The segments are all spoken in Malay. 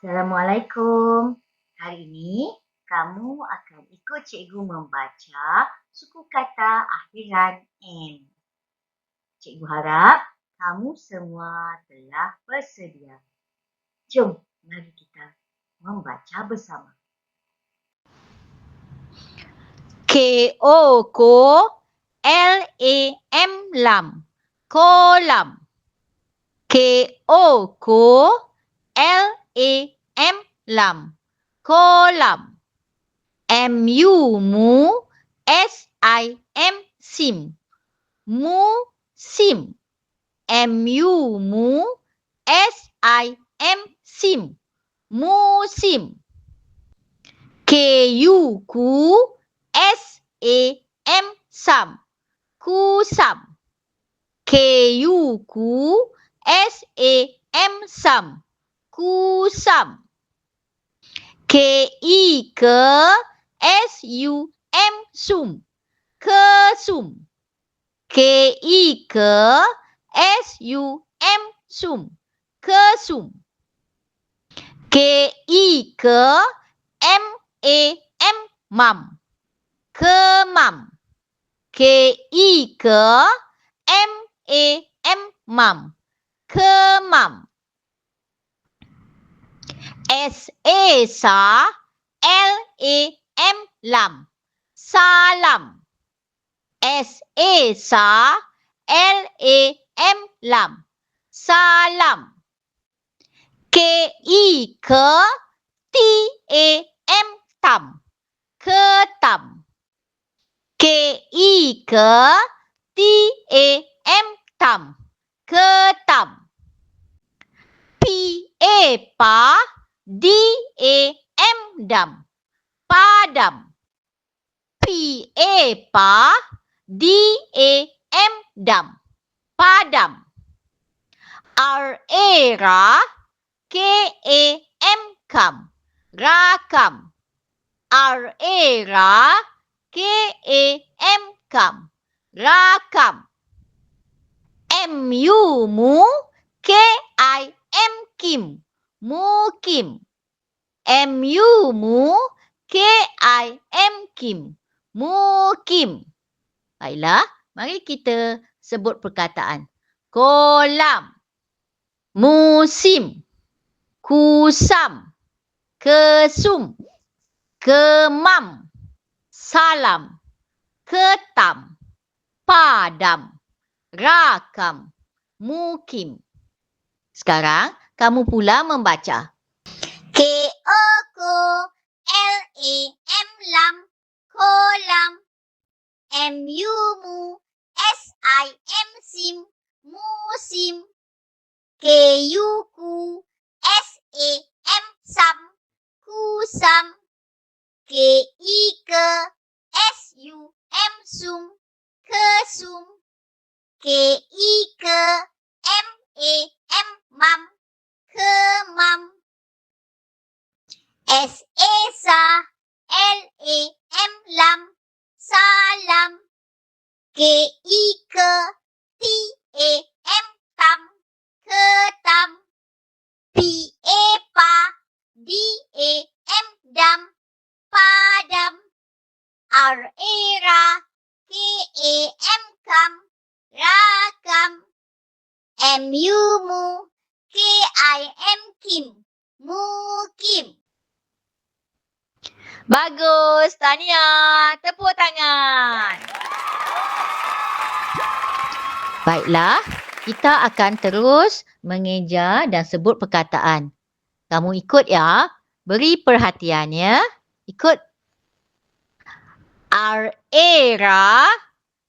Assalamualaikum. Hari ini kamu akan ikut cikgu membaca suku kata akhiran M. Cikgu harap kamu semua telah bersedia. Jom, mari kita membaca bersama. K-O ko L-A-M lam kolam K-O ko L A M lam. Kolam. M U mu. S I M sim. Mu sim. M U mu. S I M sim. Musim K U ku. S A M sam. Kusam K U ku. S A M sam kusam. K-I ke S-U-M sum. Kesum. K-I ke S-U-M sum. Kesum. K-I ke M-A-M mam. Kemam. K-I ke M-A-M mam. Kemam. S A sa L A M lam. Salam. S A sa L A M lam. Salam. K I ke T A M tam. Ketam K I ke T A M tam. Ketam P A pa D A M dam. Padam. P A pa D A M dam. Padam. R A ra K A M kam. Rakam R A ra K A M kam. Rakam M U mu K I M kim. Mukim. M-U mu. K-I-M kim. Mukim. Baiklah, mari kita sebut perkataan. Kolam. Musim. Kusam. Kesum. Kemam. Salam. Ketam. Padam. Rakam. Mukim. Sekarang kamu pula membaca. A M lam kolam M U mu S I M sim musim K U ku S A M sam kusam K I ke S U M sum kesum K I ke M A M mam kemam S A sa L A M lam salam K I ke T A M tam ketam P A pa D A M dam padam R A ra K A M kam rakam M U mu K-I-M Kim. Mukim. Bagus, Tania. Tepuk tangan. Baiklah, kita akan terus mengeja dan sebut perkataan. Kamu ikut ya. Beri perhatian ya. Ikut. R-A-R-A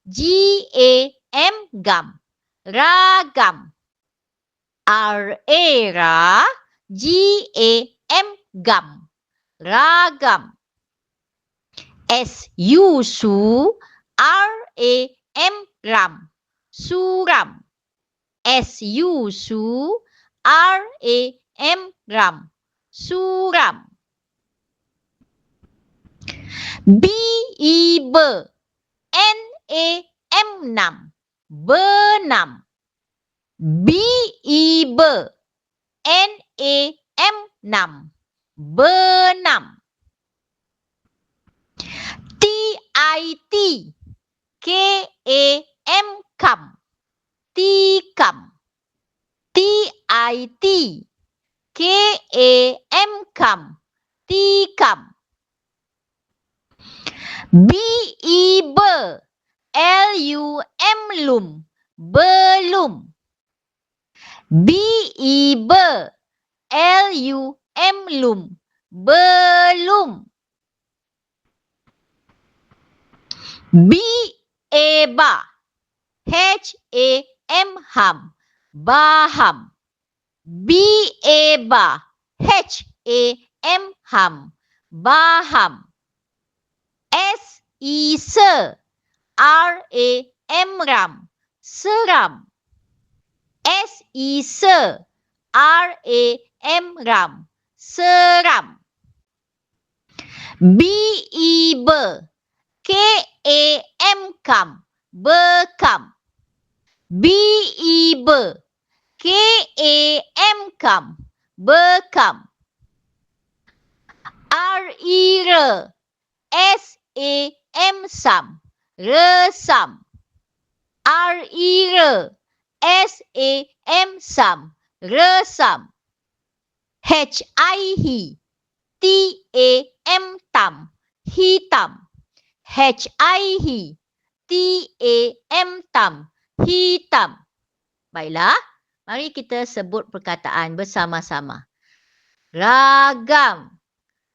G-A-M gam. Ragam. R-A ra, G-A-M gam, ragam. S-U su, R-A-M ram, suram. S-U su, R-A-M ram, suram. B-I-B, N-A-M nam, benam. B E B N A M Benam. Benam. T-I-T. K-A-M. Kam. Tikam. T-I-T. K-A-M. Kam. Tikam. B-E. Ber. L-U-M. Lum. Belum. B-E. Ber. L-U-M. Lum. Belum. B-A-Ba. H-A-M. Ham. Baham. B-A-Ba. H-A-M. Ham. Baham. S-E. Ser. R-A-M. Ram. Seram. S-E. Ser. R-A-M. Ram. Seram. B-E. Ber. K-A-M. Kam. Bekam. B-E. Ber. K-A-M. Kam. Bekam. R-E. Re. S-A-M. Sam. Resam. R-E. Re. S-A-M. Sam. Resam. H-I-He. T-A-M. Tam. Hitam. H-I-He. T-A-M. Tam. Hitam. Baiklah, mari kita sebut perkataan bersama-sama. Ragam.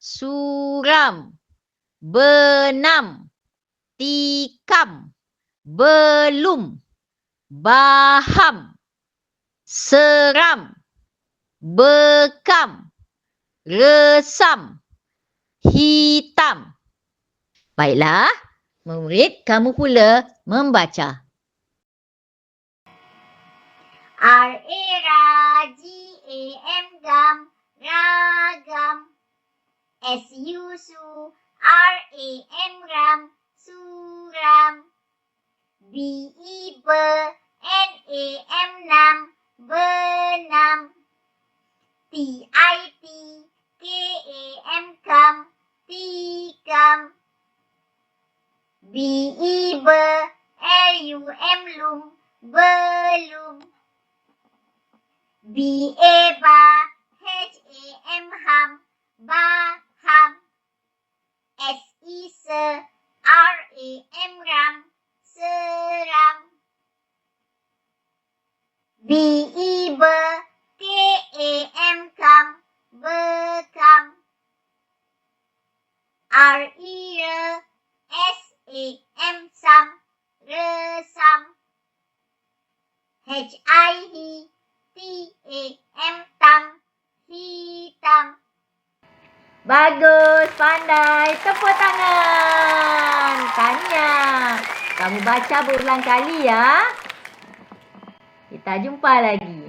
Suram. Benam. Tikam. Belum. Baham. Seram. Bekam. Resam. Hitam. Baiklah, murid kamu pula membaca. R-A ra, G-A-M gam, ragam. S-U su, R-A-M ram, suram. B-E ber, N-A-M nam, benam. T-I-T, K-A-M kam, tikam. B-E ber, L-U-M lum, belum. B-A-ba, H-A-M ham, baham. S-E se, R-A-M ram, seram. B-E Bagus, pandai. Tepuk tangan. Tanya. Kamu baca berulang kali ya. Kita jumpa lagi.